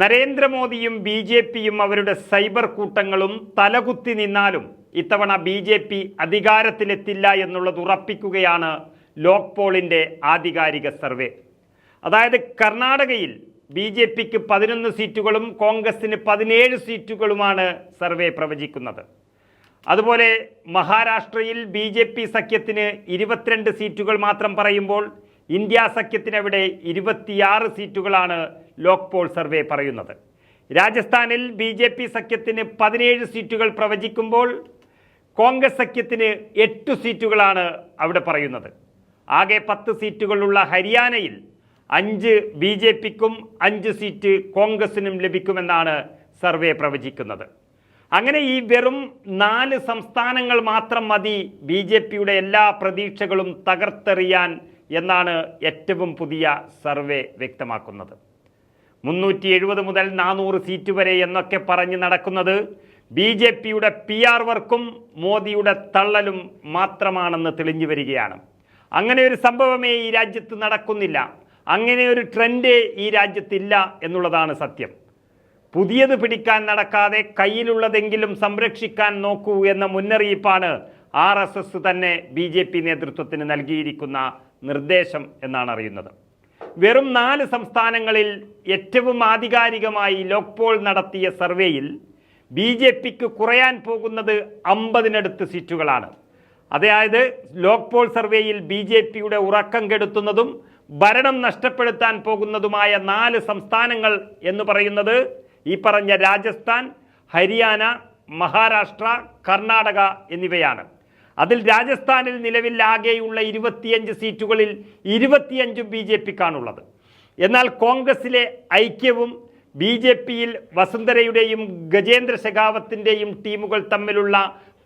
നരേന്ദ്രമോദിയും B J പിയും അവരുടെ സൈബർ കൂട്ടങ്ങളും തലകുത്തി നിന്നാലും ഇത്തവണ ബി ജെ പി അധികാരത്തിലെത്തില്ല എന്നുള്ളത് ഉറപ്പിക്കുകയാണ് ലോക് പോളിന്റെ ആധികാരിക സർവേ. അതായത് കർണാടകയിൽ ബി ജെ പിക്ക് പതിനൊന്ന് സീറ്റുകളും കോൺഗ്രസിന് പതിനേഴ് സീറ്റുകളുമാണ് സർവേ പ്രവചിക്കുന്നത്. അതുപോലെ മഹാരാഷ്ട്രയിൽ ബി ജെ പി സഖ്യത്തിന് ഇരുപത്തിരണ്ട് സീറ്റുകൾ മാത്രം പറയുമ്പോൾ ഇന്ത്യ സഖ്യത്തിനവിടെ ഇരുപത്തിയാറ് സീറ്റുകളാണ് ലോക് പോൾ സർവേ പറയുന്നത്. രാജസ്ഥാനിൽ ബി ജെ പി സഖ്യത്തിന് പതിനേഴ് സീറ്റുകൾ പ്രവചിക്കുമ്പോൾ കോൺഗ്രസ് സഖ്യത്തിന് എട്ട് സീറ്റുകളാണ് അവിടെ പറയുന്നത്. ആകെ പത്ത് സീറ്റുകളുള്ള ഹരിയാനയിൽ അഞ്ച് ബി ജെ പിക്കും അഞ്ച് സീറ്റ് കോൺഗ്രസിനും ലഭിക്കുമെന്നാണ് സർവേ പ്രവചിക്കുന്നത്. അങ്ങനെ ഈ വെറും നാല് സംസ്ഥാനങ്ങൾ മാത്രം മതി ബി ജെ പിയുടെ എല്ലാ പ്രതീക്ഷകളും തകർത്തെറിയാൻ എന്നാണ് ഏറ്റവും പുതിയ സർവേ വ്യക്തമാക്കുന്നത്. മുന്നൂറ്റി എഴുപത് മുതൽ നാനൂറ് സീറ്റ് വരെ എന്നൊക്കെ പറഞ്ഞ് നടക്കുന്നത് ബി ജെ പിയുടെ പി ആർ വർക്കും മോദിയുടെ തള്ളലും മാത്രമാണെന്ന് തെളിഞ്ഞു വരികയാണ്. അങ്ങനെ ഒരു സംഭവമേ ഈ രാജ്യത്ത് നടക്കുന്നില്ല. അങ്ങനെ ഒരു ട്രെൻഡേ ഈ രാജ്യത്തില്ല എന്നുള്ളതാണ് സത്യം. പുതിയത് പിടിക്കാൻ നടക്കാതെ കയ്യിലുള്ളതെങ്കിലും സംരക്ഷിക്കാൻ നോക്കൂ എന്ന മുന്നറിയിപ്പാണ് ആർ എസ് എസ് തന്നെ ബി ജെ പി നേതൃത്വത്തിന് നൽകിയിരിക്കുന്ന നിർദ്ദേശം എന്നാണ് അറിയുന്നത്. വെറും നാല് സംസ്ഥാനങ്ങളിൽ ഏറ്റവും ആധികാരികമായി ലോക്പോൾ നടത്തിയ സർവേയിൽ ബി ജെ പിക്ക് കുറയാൻ പോകുന്നത് അമ്പതിനടുത്ത് സീറ്റുകളാണ്. അതായത് ലോക്പോൾ സർവേയിൽ ബി ജെ പിയുടെ ഉറക്കം കെടുത്തുന്നതും ഭരണം നഷ്ടപ്പെടുത്താൻ പോകുന്നതുമായ നാല് സംസ്ഥാനങ്ങൾ എന്ന് പറയുന്നത് ഈ പറഞ്ഞ രാജസ്ഥാൻ ഹരിയാന മഹാരാഷ്ട്ര കർണാടക എന്നിവയാണ്. അതിൽ രാജസ്ഥാനിൽ നിലവിലാകെയുള്ള ഇരുപത്തിയഞ്ച് സീറ്റുകളിൽ ഇരുപത്തിയഞ്ചും ബി ജെ പിക്കാണുള്ളത്. എന്നാൽ കോൺഗ്രസിലെ ഐക്യവും ബി ജെ പിയിൽ വസുന്ധരയുടെയും ഗജേന്ദ്ര ശെഖാവത്തിന്റെയും ടീമുകൾ തമ്മിലുള്ള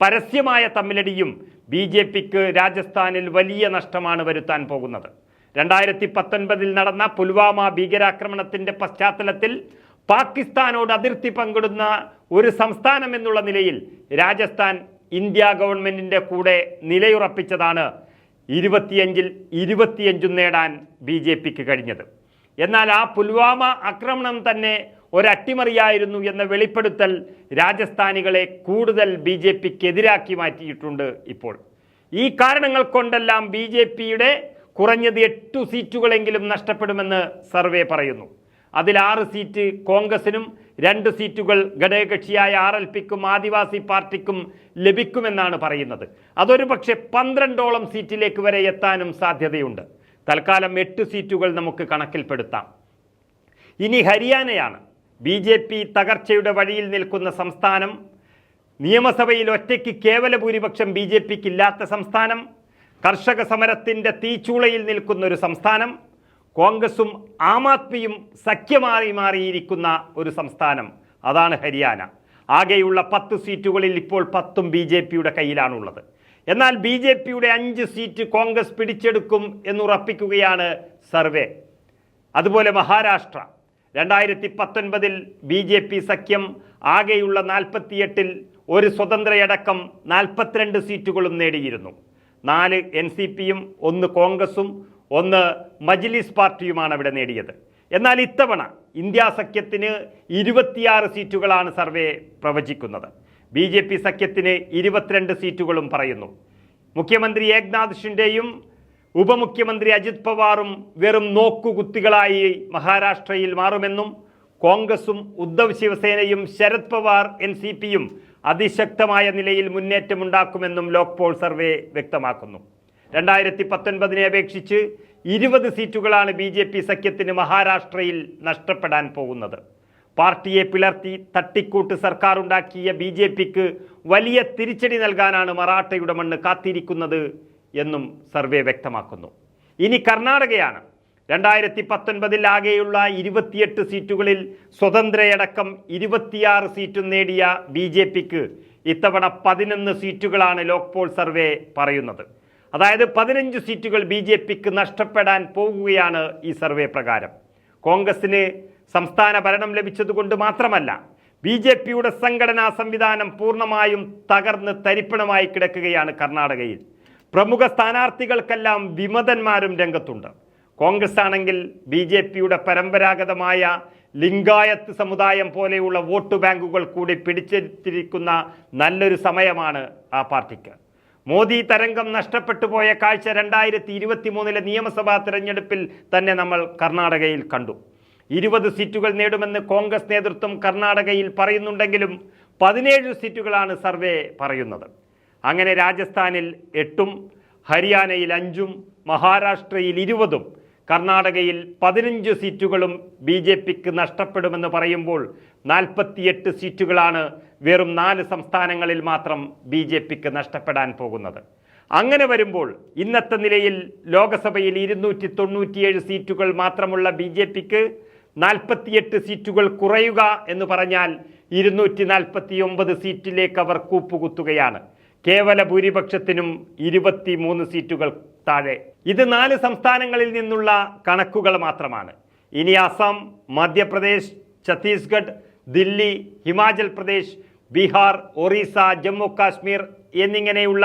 പരസ്യമായ തമ്മിലടിയും ബി ജെ പിക്ക് രാജസ്ഥാനിൽ വലിയ നഷ്ടമാണ് വരുത്താൻ പോകുന്നത്. രണ്ടായിരത്തി പത്തൊൻപതിൽ നടന്ന പുൽവാമ ഭീകരാക്രമണത്തിന്റെ പശ്ചാത്തലത്തിൽ പാകിസ്ഥാനോട് അതിർത്തി പങ്കിടുന്ന ഒരു സംസ്ഥാനം എന്നുള്ള നിലയിൽ രാജസ്ഥാൻ ഇന്ത്യ ഗവൺമെന്റിന്റെ കൂടെ നിലയുറപ്പിച്ചതാണ് ഇരുപത്തിയഞ്ചിൽ ഇരുപത്തിയഞ്ചും നേടാൻ ബി ജെ പിക്ക് കഴിഞ്ഞത്. എന്നാൽ ആ പുൽവാമ ആക്രമണം തന്നെ ഒരട്ടിമറിയായിരുന്നു എന്ന വെളിപ്പെടുത്തൽ രാജസ്ഥാനികളെ കൂടുതൽ ബി ജെ പിക്ക് എതിരാക്കി മാറ്റിയിട്ടുണ്ട് ഇപ്പോൾ. ഈ കാരണങ്ങൾ കൊണ്ടെല്ലാം ബി ജെ പിയുടെ കുറഞ്ഞത് എട്ടു സീറ്റുകളെങ്കിലും നഷ്ടപ്പെടുമെന്ന് സർവേ പറയുന്നു. അതിൽ ആറ് സീറ്റ് കോൺഗ്രസിനും രണ്ട് സീറ്റുകൾ ഘടകകക്ഷിയായ ആർ എൽ പിക്കും ആദിവാസി പാർട്ടിക്കും ലഭിക്കുമെന്നാണ് പറയുന്നത്. അതൊരു പക്ഷേ പന്ത്രണ്ടോളം സീറ്റിലേക്ക് വരെ എത്താനും സാധ്യതയുണ്ട്. തൽക്കാലം എട്ട് സീറ്റുകൾ നമുക്ക് കണക്കിൽപ്പെടുത്താം. ഇനി ഹരിയാനയാണ്. ബി ജെ പി തകർച്ചയുടെ വഴിയിൽ നിൽക്കുന്ന സംസ്ഥാനം. നിയമസഭയിൽ ഒറ്റയ്ക്ക് കേവല ഭൂരിപക്ഷം ബി ജെ പിക്ക് ഇല്ലാത്ത സംസ്ഥാനം. കർഷക സമരത്തിന്റെ തീച്ചൂളയിൽ നിൽക്കുന്ന ഒരു സംസ്ഥാനം. കോൺഗ്രസും ആം ആദ്മിയും സഖ്യമാറി മാറിയിരിക്കുന്ന ഒരു സംസ്ഥാനം അതാണ് ഹരിയാന. ആകെയുള്ള പത്ത് സീറ്റുകളിൽ ഇപ്പോൾ പത്തും ബി ജെ പിയുടെ കയ്യിലാണുള്ളത്. എന്നാൽ ബി ജെ പിയുടെ അഞ്ച് സീറ്റ് കോൺഗ്രസ് പിടിച്ചെടുക്കും എന്നുറപ്പിക്കുകയാണ് സർവേ. അതുപോലെ മഹാരാഷ്ട്ര. രണ്ടായിരത്തി പത്തൊൻപതിൽ ബി ജെ പി സഖ്യം ആകെയുള്ള നാൽപ്പത്തിയെട്ടിൽ ഒരു സ്വതന്ത്രയടക്കം നാൽപ്പത്തിരണ്ട് സീറ്റുകളും നേടിയിരുന്നു. നാല് എൻ സി പിയും ഒന്ന് കോൺഗ്രസും ഒന്ന് മജ്ലിസ് പാർട്ടിയുമാണ് അവിടെ നേടിയത്. എന്നാൽ ഇത്തവണ ഇന്ത്യ സഖ്യത്തിന് ഇരുപത്തിയാറ് സീറ്റുകളാണ് സർവേ പ്രവചിക്കുന്നത്. ബി ജെ പി സഖ്യത്തിന് ഇരുപത്തിരണ്ട് സീറ്റുകളും പറയുന്നു. മുഖ്യമന്ത്രി ഏക്നാഥ് ഷിൻഡെയും ഉപമുഖ്യമന്ത്രി അജിത് പവാറും വെറും നോക്കുകുത്തികളായി മഹാരാഷ്ട്രയിൽ മാറുമെന്നും കോൺഗ്രസും ഉദ്ധവ് ശിവസേനയും ശരത് പവാർ എൻ സി പിയും അതിശക്തമായ നിലയിൽ മുന്നേറ്റമുണ്ടാക്കുമെന്നും ലോക്പോൾ സർവേ വ്യക്തമാക്കുന്നു. രണ്ടായിരത്തി പത്തൊൻപതിനെ അപേക്ഷിച്ച് ഇരുപത് സീറ്റുകളാണ് ബി ജെ പി സഖ്യത്തിന് മഹാരാഷ്ട്രയിൽ നഷ്ടപ്പെടാൻ പോകുന്നത്. പാർട്ടിയെ പിളർത്തി തട്ടിക്കൂട്ട് സർക്കാർ ഉണ്ടാക്കിയ ബി ജെ പിക്ക് വലിയ തിരിച്ചടി നൽകാനാണ് മറാഠയുടെ മണ്ണ് കാത്തിരിക്കുന്നത് എന്നും സർവേ വ്യക്തമാക്കുന്നു. ഇനി കർണാടകയാണ്. രണ്ടായിരത്തി പത്തൊൻപതിൽ ആകെയുള്ള ഇരുപത്തിയെട്ട് സീറ്റുകളിൽ സ്വതന്ത്രയടക്കം ഇരുപത്തിയാറ് സീറ്റും നേടിയ ബി ജെ പിക്ക് ഇത്തവണ പതിനൊന്ന് സീറ്റുകളാണ് ലോക്പോൾ സർവേ പറയുന്നത്. അതായത് പതിനഞ്ച് സീറ്റുകൾ ബി ജെ പിക്ക് നഷ്ടപ്പെടാൻ പോകുകയാണ് ഈ സർവേ പ്രകാരം. കോൺഗ്രസിന് സംസ്ഥാന ഭരണം ലഭിച്ചതുകൊണ്ട് മാത്രമല്ല ബി ജെ പിയുടെ സംഘടനാ സംവിധാനം പൂർണമായും തകർന്ന് തരിപ്പണമായി കിടക്കുകയാണ് കർണാടകയിൽ. പ്രമുഖ സ്ഥാനാർത്ഥികൾക്കെല്ലാം വിമതന്മാരും രംഗത്തുണ്ട്. കോൺഗ്രസ് ആണെങ്കിൽ ബി ജെ പിയുടെ പരമ്പരാഗതമായ ലിംഗായത്ത് സമുദായം പോലെയുള്ള വോട്ട് ബാങ്കുകൾ കൂടി പിടിച്ചെടുത്തിരിക്കുന്ന നല്ലൊരു സമയമാണ് ആ പാർട്ടിക്ക്. മോദി തരംഗം നഷ്ടപ്പെട്ടു പോയ കാഴ്ച രണ്ടായിരത്തി ഇരുപത്തി മൂന്നിലെ നിയമസഭാ തെരഞ്ഞെടുപ്പിൽ തന്നെ നമ്മൾ കർണാടകയിൽ കണ്ടു. ഇരുപത് സീറ്റുകൾ നേടുമെന്ന് കോൺഗ്രസ് നേതൃത്വം കർണാടകയിൽ പറയുന്നുണ്ടെങ്കിലും പതിനേഴ് സീറ്റുകളാണ് സർവേ പറയുന്നത്. അങ്ങനെ രാജസ്ഥാനിൽ എട്ടും ഹരിയാനയിൽ അഞ്ചും മഹാരാഷ്ട്രയിൽ ഇരുപതും കർണാടകയിൽ പതിനഞ്ച് സീറ്റുകളും ബി ജെ പിക്ക് നഷ്ടപ്പെടുമെന്ന് പറയുമ്പോൾ നാൽപ്പത്തിയെട്ട് സീറ്റുകളാണ് വെറും നാല് സംസ്ഥാനങ്ങളിൽ മാത്രം ബി ജെ പിക്ക് നഷ്ടപ്പെടാൻ പോകുന്നത്. അങ്ങനെ വരുമ്പോൾ ഇന്നത്തെ നിലയിൽ ലോക്സഭയിൽ ഇരുന്നൂറ്റി തൊണ്ണൂറ്റിയേഴ് സീറ്റുകൾ മാത്രമുള്ള ബി ജെ പിക്ക് നാൽപ്പത്തിയെട്ട് സീറ്റുകൾ കുറയുക എന്ന് പറഞ്ഞാൽ ഇരുന്നൂറ്റി നാൽപ്പത്തി ഒമ്പത് സീറ്റിലേക്ക് അവർ കൂപ്പുകുത്തുകയാണ്. കേവല ഭൂരിപക്ഷത്തിനും ഇരുപത്തി മൂന്ന് സീറ്റുകൾ താഴെ. ഇത് നാല് സംസ്ഥാനങ്ങളിൽ നിന്നുള്ള കണക്കുകൾ മാത്രമാണ്. ഇനി അസം മധ്യപ്രദേശ് ഛത്തീസ്ഗഡ് ദില്ലി ഹിമാചൽ പ്രദേശ് ബീഹാർ ഒറീസ ജമ്മു കാശ്മീർ എന്നിങ്ങനെയുള്ള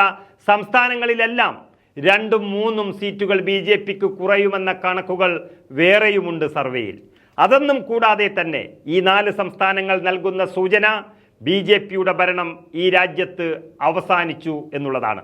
സംസ്ഥാനങ്ങളിലെല്ലാം രണ്ടും മൂന്നും സീറ്റുകൾ ബി ജെ പിക്ക് കുറയുമെന്ന കണക്കുകൾ വേറെയുമുണ്ട് സർവേയിൽ. അതൊന്നും കൂടാതെ തന്നെ ഈ നാല് സംസ്ഥാനങ്ങൾ നൽകുന്ന സൂചന ബി ഭരണം ഈ രാജ്യത്ത് അവസാനിച്ചു എന്നുള്ളതാണ്.